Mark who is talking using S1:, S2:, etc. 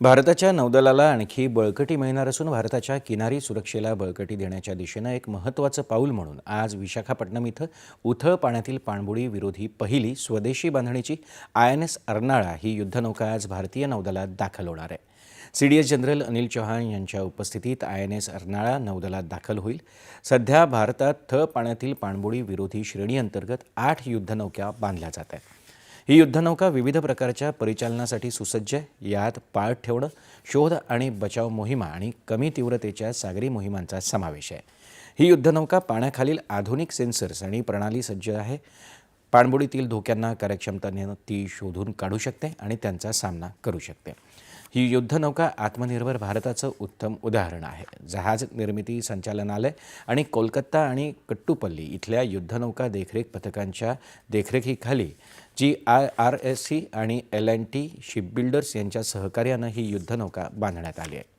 S1: भारताच्या नौदलाला आणखी बळकटी मिळणार असून भारताच्या किनारी सुरक्षेला बळकटी देण्याच्या दिशेनं एक महत्त्वाचं पाऊल म्हणून आज विशाखापट्टणम इथं उथळ पाण्यातील पाणबुडी विरोधी पहिली स्वदेशी बांधणीची आय एन एस अर्नाळा ही युद्धनौका आज भारतीय नौदलात दाखल होणार आहे. C D S general Anil Chauhan यांच्या उपस्थितीत आय एन एस अर्नाळा नौदलात दाखल होईल. सध्या भारतात थळ पाण्यातील पाणबुडी विरोधी श्रेणीअंतर्गत आठ युद्धनौक्या बांधल्या जात आहेत. ही युद्धनौका विविध प्रकारच्या परिचालनासाठी सुसज्ज आहे. यात पाळत ठेवणं शोध आणि बचाव मोहिमा आणि कमी तीव्रतेच्या सागरी मोहिमांचा समावेश आहे. ही युद्धनौका पाण्याखालील आधुनिक सेन्सर्स आणि प्रणाली सज्ज आहे. पाणबुडीतील धोक्यांना कार्यक्षमतेने ती शोधून काढू शकते आणि त्यांचा सामना करू शकते. ही युद्धनौका आत्मनिर्भर भारताचं उत्तम उदाहरण आहे. जहाज निर्मिती संचालनालय आणि कोलकाता आणि कट्टुपल्ली इथल्या युद्धनौका देखरेख पथकांच्या देखरेखीखाली G I R S C आणि एल अँड टी शिपबिल्डर्स यांच्या सहकार्यानं ही युद्धनौका बांधण्यात आली आहे.